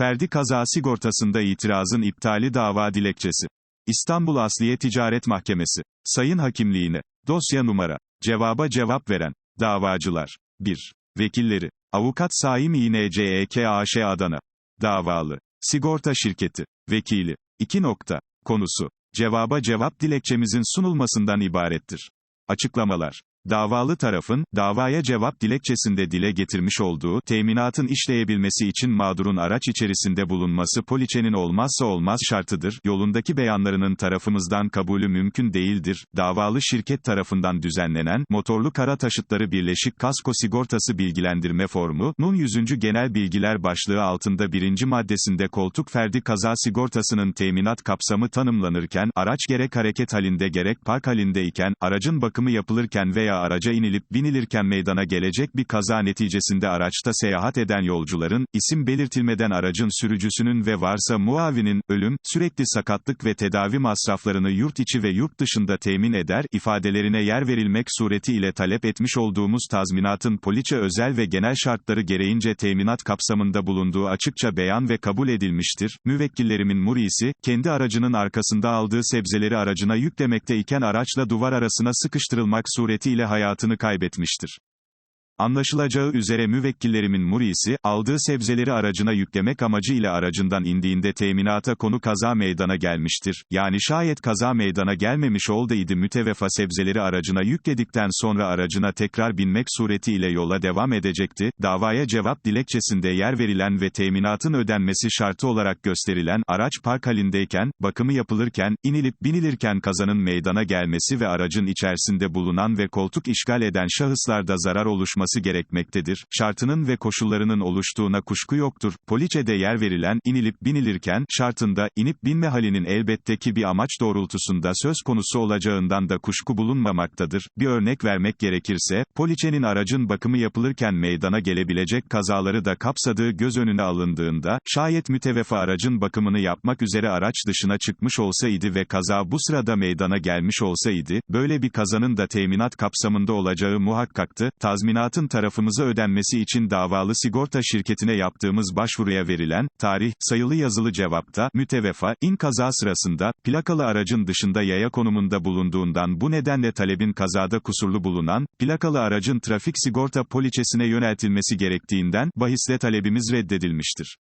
Ferdi kaza sigortasında itirazın iptali dava dilekçesi. İstanbul Asliye Ticaret Mahkemesi. Sayın Hakimliğine. Dosya numara. Cevaba cevap veren. Davacılar. 1. Vekilleri. Avukat Saim İNCEK AŞ Adana. Davalı. Sigorta şirketi. Vekili. 2. Nokta. Konusu. Cevaba cevap dilekçemizin sunulmasından ibarettir. Açıklamalar. Davalı tarafın, davaya cevap dilekçesinde dile getirmiş olduğu, teminatın işleyebilmesi için mağdurun araç içerisinde bulunması poliçenin olmazsa olmaz şartıdır, yolundaki beyanlarının tarafımızdan kabulü mümkün değildir, davalı şirket tarafından düzenlenen, motorlu kara taşıtları birleşik kasko sigortası bilgilendirme formu, nun 100. genel bilgiler başlığı altında birinci maddesinde koltuk ferdi kaza sigortasının teminat kapsamı tanımlanırken, araç gerek hareket halinde gerek park halindeyken, aracın bakımı yapılırken veya araca inilip binilirken meydana gelecek bir kaza neticesinde araçta seyahat eden yolcuların, isim belirtilmeden aracın sürücüsünün ve varsa muavinin, ölüm, sürekli sakatlık ve tedavi masraflarını yurt içi ve yurt dışında temin eder, ifadelerine yer verilmek suretiyle talep etmiş olduğumuz tazminatın poliçe özel ve genel şartları gereğince teminat kapsamında bulunduğu açıkça beyan ve kabul edilmiştir. Müvekkillerimin murisi, kendi aracının arkasında aldığı sebzeleri aracına yüklemekteyken araçla duvar arasına sıkıştırılmak suretiyle hayatını kaybetmiştir. Anlaşılacağı üzere müvekkillerimin murisi, aldığı sebzeleri aracına yüklemek amacıyla aracından indiğinde teminata konu kaza meydana gelmiştir. Yani şayet kaza meydana gelmemiş oldaydı mütevefa sebzeleri aracına yükledikten sonra aracına tekrar binmek suretiyle yola devam edecekti. Davaya cevap dilekçesinde yer verilen ve teminatın ödenmesi şartı olarak gösterilen, araç park halindeyken, bakımı yapılırken, inilip binilirken kazanın meydana gelmesi ve aracın içerisinde bulunan ve koltuk işgal eden şahıslarda zarar oluşması olması gerekmektedir. Şartının ve koşullarının oluştuğuna kuşku yoktur. Poliçede yer verilen, inilip binilirken, şartında, inip binme halinin elbette ki bir amaç doğrultusunda söz konusu olacağından da kuşku bulunmamaktadır. Bir örnek vermek gerekirse, poliçenin aracın bakımı yapılırken meydana gelebilecek kazaları da kapsadığı göz önüne alındığında, şayet mütevefa aracın bakımını yapmak üzere araç dışına çıkmış olsaydı ve kaza bu sırada meydana gelmiş olsaydı, böyle bir kazanın da teminat kapsamında olacağı muhakkaktı, tazminatın Fiyatın tarafımıza ödenmesi için davalı sigorta şirketine yaptığımız başvuruya verilen, tarih, sayılı yazılı cevapta, mütevefa, in kaza sırasında, plakalı aracın dışında yaya konumunda bulunduğundan bu nedenle talebin kazada kusurlu bulunan, plakalı aracın trafik sigorta poliçesine yöneltilmesi gerektiğinden, bahisle talebimiz reddedilmiştir.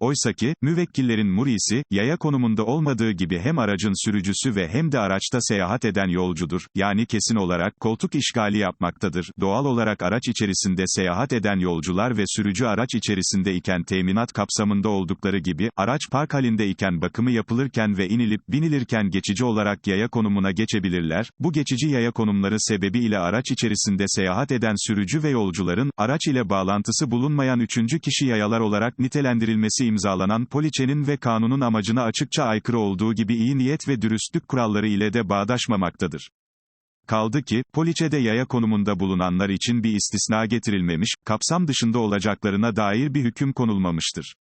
Oysaki, müvekkillerin murisi, yaya konumunda olmadığı gibi hem aracın sürücüsü ve hem de araçta seyahat eden yolcudur, yani kesin olarak koltuk işgali yapmaktadır. Doğal olarak araç içerisinde seyahat eden yolcular ve sürücü araç içerisinde iken teminat kapsamında oldukları gibi, araç park halinde iken bakımı yapılırken ve inilip binilirken geçici olarak yaya konumuna geçebilirler. Bu geçici yaya konumları sebebiyle araç içerisinde seyahat eden sürücü ve yolcuların, araç ile bağlantısı bulunmayan üçüncü kişi yayalar olarak nitelendirilmesi imzalanan poliçenin ve kanunun amacına açıkça aykırı olduğu gibi iyi niyet ve dürüstlük kuralları ile de bağdaşmamaktadır. Kaldı ki, poliçede yaya konumunda bulunanlar için bir istisna getirilmemiş, kapsam dışında olacaklarına dair bir hüküm konulmamıştır.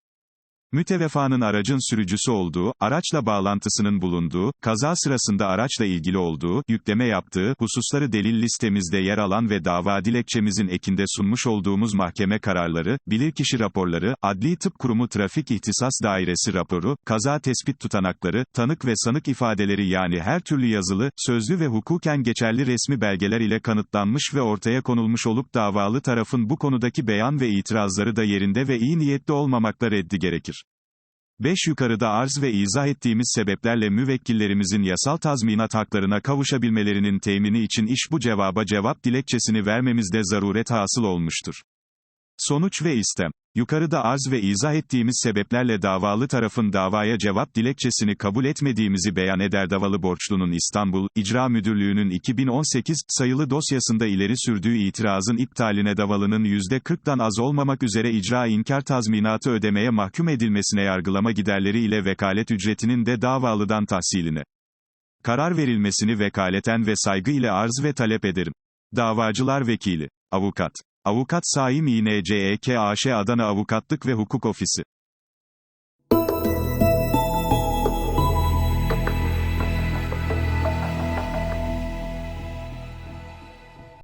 Mütevefanın aracın sürücüsü olduğu, araçla bağlantısının bulunduğu, kaza sırasında araçla ilgili olduğu, yükleme yaptığı, hususları delil listemizde yer alan ve dava dilekçemizin ekinde sunmuş olduğumuz mahkeme kararları, bilirkişi raporları, Adli Tıp Kurumu Trafik İhtisas Dairesi raporu, kaza tespit tutanakları, tanık ve sanık ifadeleri yani her türlü yazılı, sözlü ve hukuken geçerli resmi belgeler ile kanıtlanmış ve ortaya konulmuş olup davalı tarafın bu konudaki beyan ve itirazları da yerinde ve iyi niyetli olmamakla reddi gerekir. 5 yukarıda arz ve izah ettiğimiz sebeplerle müvekkillerimizin yasal tazminat haklarına kavuşabilmelerinin temini için iş bu cevaba cevap dilekçesini vermemizde zaruret hasıl olmuştur. Sonuç ve istem Yukarıda arz ve izah ettiğimiz sebeplerle davalı tarafın davaya cevap dilekçesini kabul etmediğimizi beyan eder davalı borçlunun İstanbul, İcra Müdürlüğü'nün 2018, sayılı dosyasında ileri sürdüğü itirazın iptaline davalının %40'dan az olmamak üzere icra inkar tazminatı ödemeye mahkum edilmesine yargılama giderleri ile vekalet ücretinin de davalıdan tahsiline. Karar verilmesini vekaleten ve saygı ile arz ve talep ederim. Davacılar Vekili. Avukat. Avukat Saim İNCEK AŞ Adana Avukatlık ve Hukuk Ofisi